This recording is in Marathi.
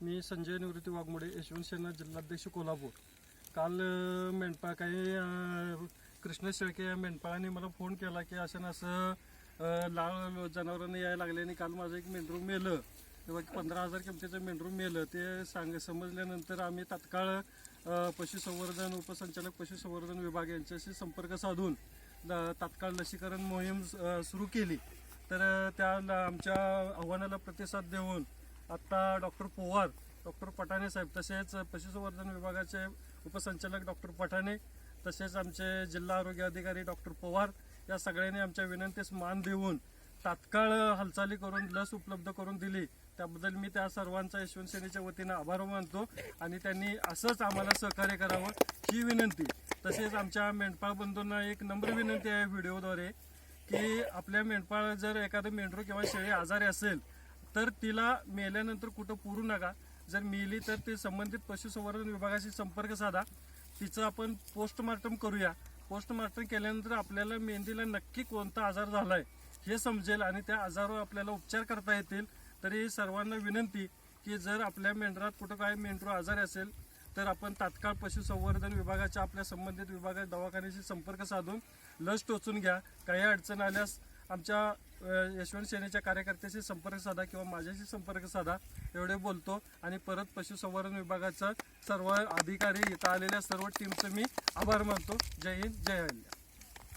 मी संजय निवृत्ती वाघमोडे यशवंत सेना जिल्हाध्यक्ष कोल्हापूर. काल मेंढपाळ काही कृष्ण शेळके या मेंढपाळाने मला फोन केला की असं ना असं लाल लाळ जनावरांना यायला लागले आणि काल माझं एक मेंढरू मेलं. किंवा पंधरा हजार किमतीचं मेंढरू मेलं. ते सांग समजल्यानंतर आम्ही तात्काळ पशुसंवर्धन उपसंचालक पशुसंवर्धन विभाग यांच्याशी संपर्क साधून ल- तात्काळ लसीकरण मोहीम सुरू केली. तर त्या आमच्या आव्हानाला प्रतिसाद देऊन आत्ता डॉक्टर पोवार डॉक्टर पठाणे साहेब तसेच पशुसंवर्धन विभागाचे उपसंचालक डॉक्टर पठाणे तसेच आमचे जिल्हा आरोग्य अधिकारी डॉक्टर पवार या सगळ्यांनी आमच्या विनंतीस मान देऊन तात्काळ हालचाली करून लस उपलब्ध करून दिली. त्याबद्दल मी त्या सर्वांचा यशवंत सेनेच्या वतीनं आभार मानतो आणि त्यांनी असंच आम्हाला सहकार्य करावं ही विनंती. तसेच आमच्या मेंढपाळ बंधूंना एक नम्र विनंती आहे व्हिडिओद्वारे की आपल्या मेंढपाळ जर एखादं मेंढरू किंवा शेळी आजारी असेल तर तिला मेल्यानंतर कुठं पुरू नका. जर मेली तर ते संबंधित पशुसंवर्धन विभागाशी संपर्क साधा. तिचं आपण पोस्टमार्टम करूया. पोस्टमार्टम केल्यानंतर आपल्याला मेंदीला नक्की कोणता आजार झालाय हे समजेल आणि त्या आजारावर आपल्याला उपचार करता येतील. तरी सर्वांना विनंती की जर आपल्या मेंढरात कुठं काय मेंढरू आजार असेल तर आपण तात्काळ पशुसंवर्धन विभागाच्या आपल्या संबंधित विभागात दवाखान्याशी संपर्क साधून लस टोचून घ्या. काही अडचण आल्यास आमच्या यशवंत सेनेच्या कार्यकर्त्याशी संपर्क साधा किंवा माझ्याशी संपर्क साधा एवढे बोलतो. आणि परत पशुसंवर्धन विभागाचा सर्व अधिकारी इथं आलेल्या सर्व टीमचं मी आभार मानतो. जय हिंद जय हरिया